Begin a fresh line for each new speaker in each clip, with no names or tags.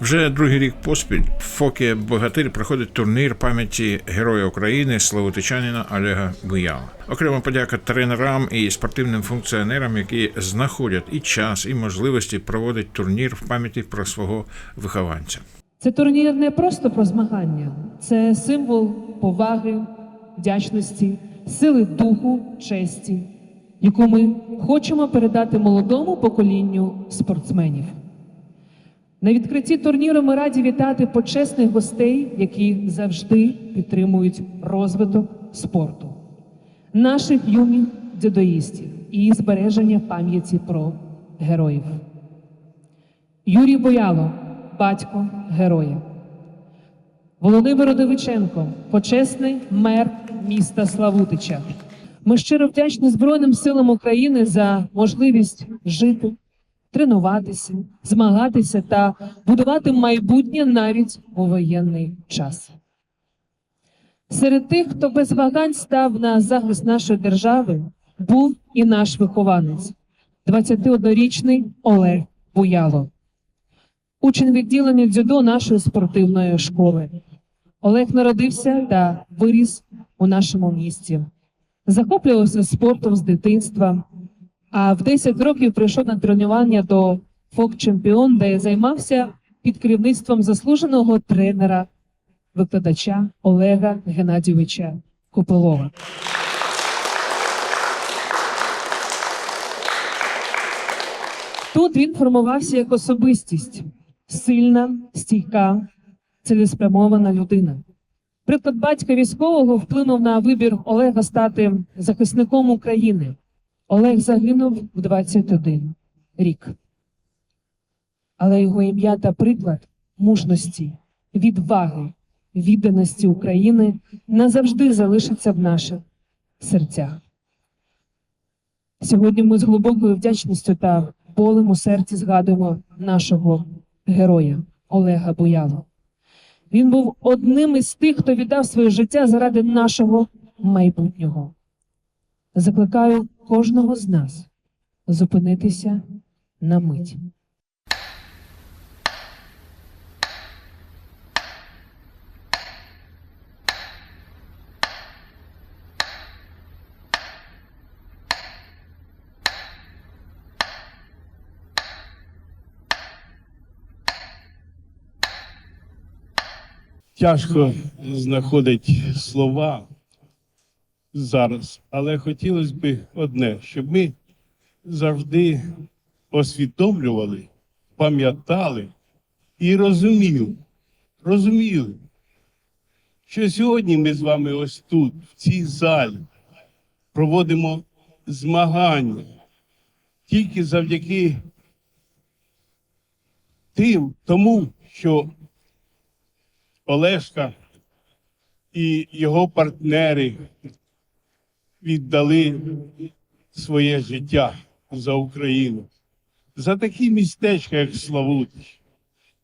Вже другий рік поспіль в Фокі Богатир проходить турнір пам'яті Героя України славутичанина Олега Буяла. Окрема подяка тренерам і спортивним функціонерам, які знаходять і час, і можливості проводити турнір в пам'яті про свого вихованця.
Це турнір не просто про змагання, це символ поваги, вдячності, сили духу, честі, яку ми хочемо передати молодому поколінню спортсменів. На відкритті турніру ми раді вітати почесних гостей, які завжди підтримують розвиток спорту, наших юних дзюдоїстів і збереження пам'яті про героїв. Юрій Бояло, батько героя. Володимир Родовиченко, почесний мер міста Славутича. Ми щиро вдячні Збройним силам України за можливість жити, тренуватися, змагатися та будувати майбутнє навіть у воєнний час. Серед тих, хто без вагань став на захист нашої держави, був і наш вихованець, 21-річний Олег Буяло учень відділення дзюдо нашої спортивної школи. Олег народився та виріс у нашому місті. Захоплювався спортом з дитинства, а в 10 років прийшов на тренування до Фок Чемпіон, де займався під керівництвом заслуженого тренера, викладача Олега Геннадійовича Копилова. Тут він формувався як особистість, сильна, стійка, цілеспрямована людина. Приклад батька військового вплинув на вибір Олега стати захисником України. Олег загинув в 21 рік. Але його ім'я та приклад мужності, відваги, відданості України назавжди залишаться в наших серцях. Сьогодні ми з глибокою вдячністю та болем у серці згадуємо нашого героя Олега Буяло. Він був одним із тих, хто віддав своє життя заради нашого майбутнього. Закликаю кожного з нас зупинитися на мить.
Тяжко знаходить слова зараз, але хотілося б одне, щоб ми завжди усвідомлювали, пам'ятали і розуміли, розуміли, що сьогодні ми з вами ось тут, в цій залі, проводимо змагання тільки завдяки тим, тому, що Олешка і його партнери віддали своє життя за Україну, за такі містечка, як Славутич,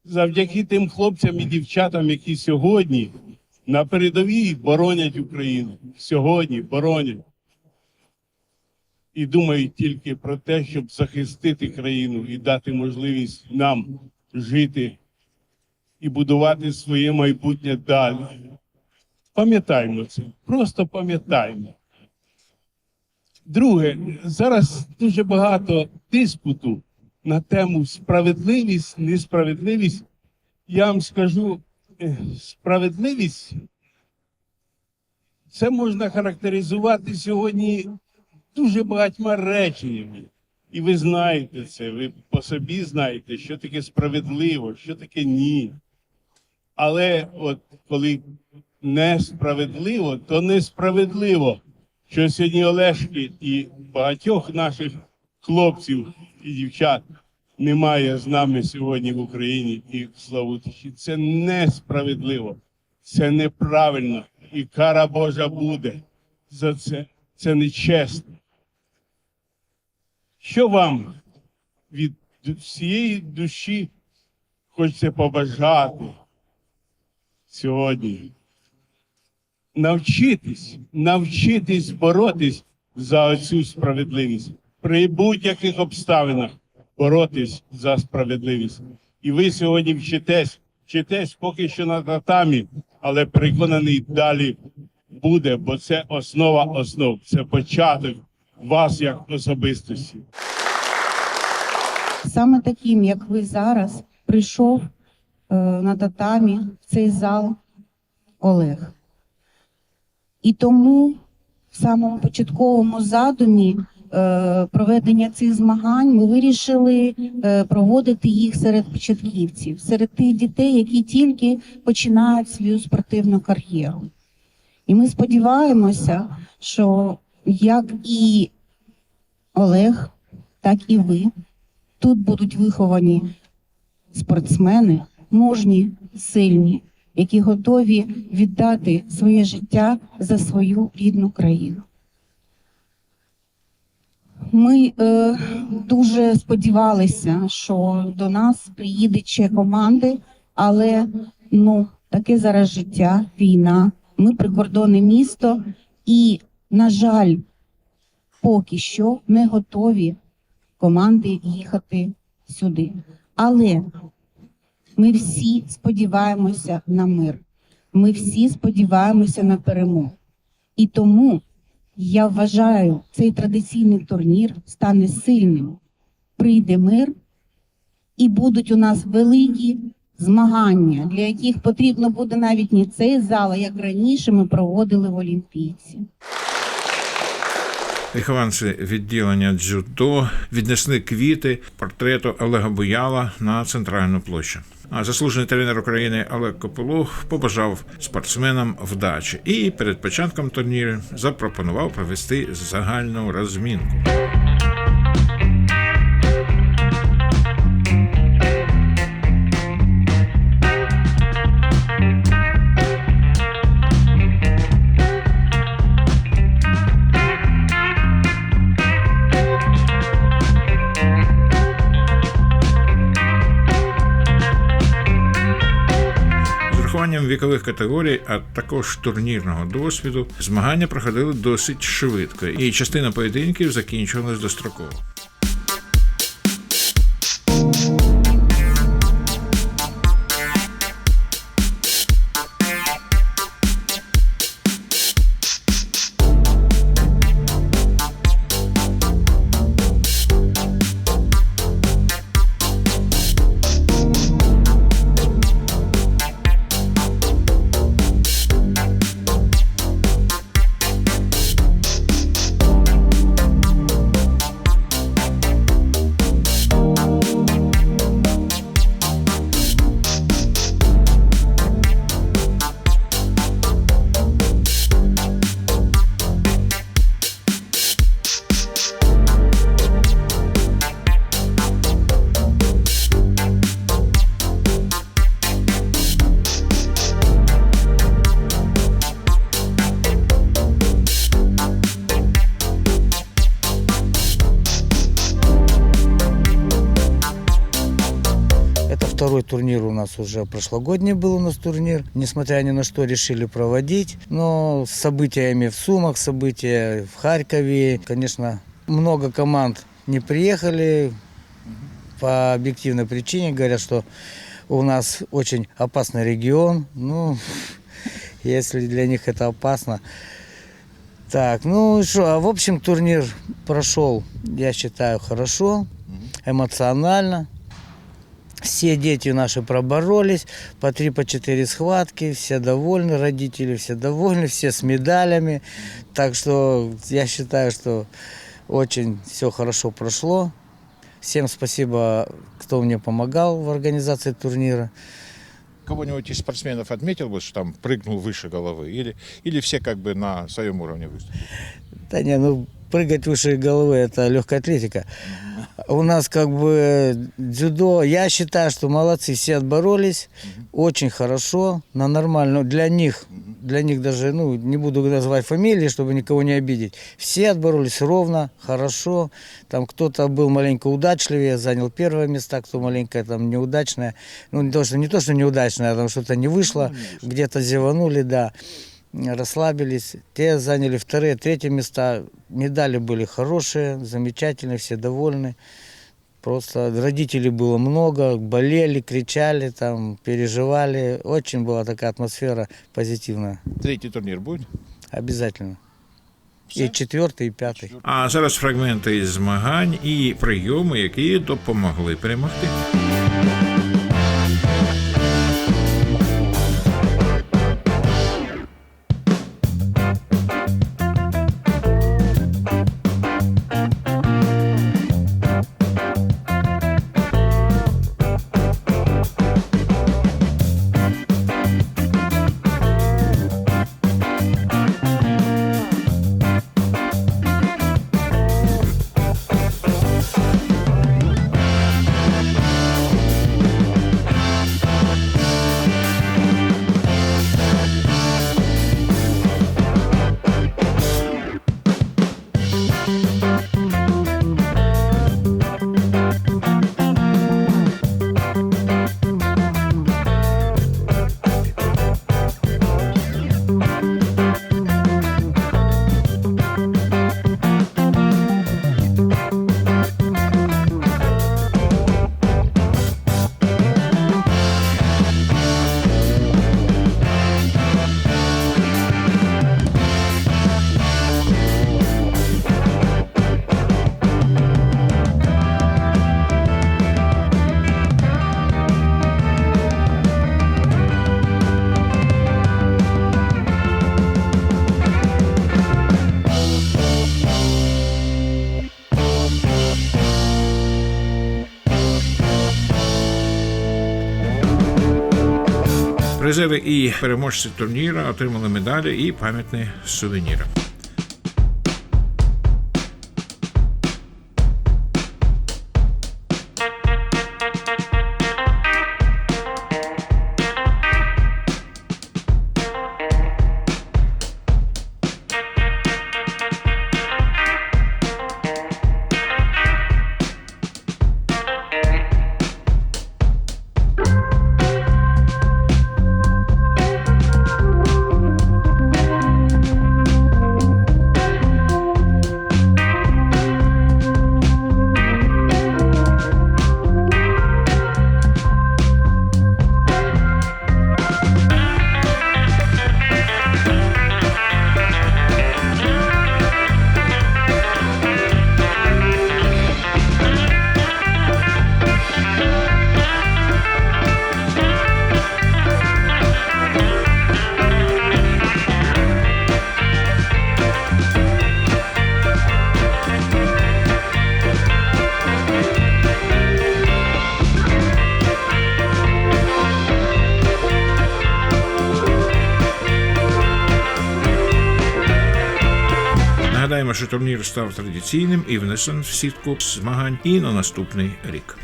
завдяки тим хлопцям і дівчатам, які сьогодні на передовій боронять Україну. Сьогодні боронять. І думають тільки про те, щоб захистити країну і дати можливість нам жити і будувати своє майбутнє далі. Пам'ятаймо це, просто пам'ятаймо. Друге, зараз дуже багато диспуту на тему справедливість, несправедливість. Я вам скажу, е, справедливість це можна характеризувати сьогодні дуже багатьма реченнями. І ви знаєте це, ви по собі знаєте, що таке справедливо, що таке ні. Але от коли несправедливо, то несправедливо, що сьогодні Олешки і багатьох наших хлопців і дівчат немає з нами сьогодні в Україні і в Славутичі. Це несправедливо, це неправильно, і кара Божа буде за це. Це нечесно. Що вам від всієї душі хочеться побажати сьогодні? Навчитись, навчитись боротись за цю справедливість. При будь-яких обставинах боротись за справедливість. І ви сьогодні вчитесь, вчитесь поки що на татамі, але переконаний далі буде, бо це основа основ, це початок вас як особистості.
Саме таким, як ви зараз, прийшов е, на татамі в цей зал Олег. І тому в самому початковому задумі е, проведення цих змагань ми вирішили е, проводити їх серед початківців, серед тих дітей, які тільки починають свою спортивну кар'єру. І ми сподіваємося, що як і Олег, так і ви тут будуть виховані спортсмени, мужні, сильні, які готові віддати своє життя за свою рідну країну. Ми е, дуже сподівалися, що до нас приїдуть ще команди, але ну, таке зараз життя, війна. Ми прикордонне місто, і, на жаль, поки що не готові команди їхати сюди. Але ми всі сподіваємося на мир. Ми всі сподіваємося на перемогу. І тому я вважаю, цей традиційний турнір стане сильним. Прийде мир, і будуть у нас великі змагання, для яких потрібно буде навіть не цей зал, а як раніше ми проводили в Олімпійці.
Вихованці відділення дзюдо віднесли квіти портрету Олега Буяла на центральну площу. А заслужений тренер України Олег Копилов побажав спортсменам вдачі і перед початком турніру запропонував провести загальну розмінку. Вікових категорій, а також турнірного досвіду, змагання проходили досить швидко, і частина поєдинків закінчувалась достроково.
Второй турнир у нас уже прошлогодний был у нас турнир. Несмотря ни на что решили проводить. Но с событиями в Сумах, события в Харькове. Конечно, много команд не приехали по объективной причине. Говорят, что у нас очень опасный регион. Ну, если для них это опасно. Так, ну что, а в общем турнир прошел, я считаю, хорошо, эмоционально. Все дети наши проборолись, по три, по четыре схватки, все довольны, родители все довольны, все с медалями. Так что я считаю, что очень все хорошо прошло. Всем спасибо, кто мне помогал в организации турнира.
Кого-нибудь из спортсменов отметил бы, что там прыгнул выше головы? Или, или все как бы на своем уровне выступили?
Да не, ну прыгать выше головы это легкая атлетика. У нас как бы дзюдо, я считаю, что молодцы, все отборолись, очень хорошо, на нормально, для них, для них даже, ну, не буду называть фамилии, чтобы никого не обидеть. Все отборолись ровно, хорошо, там кто-то был маленько удачливее, занял первое место, кто маленько там неудачное, ну, не то, что, не то, что неудачное, а там что-то не вышло, где-то зеванули, да расслабились. Те заняли вторые, третьи места. Медали были хорошие, замечательные, все довольны. Просто родителей было много, болели, кричали, там, переживали. Очень была такая атмосфера позитивная.
Третій турнір буде.
Обязательно. И четвертый, и пятый.
А зараз фрагменти із змагань і прийоми, які допомогли перемогти. Призери і переможці турніру отримали медалі і пам'ятні сувеніри. Турнір став традиційним і внесен в сітку змагань і на наступний рік.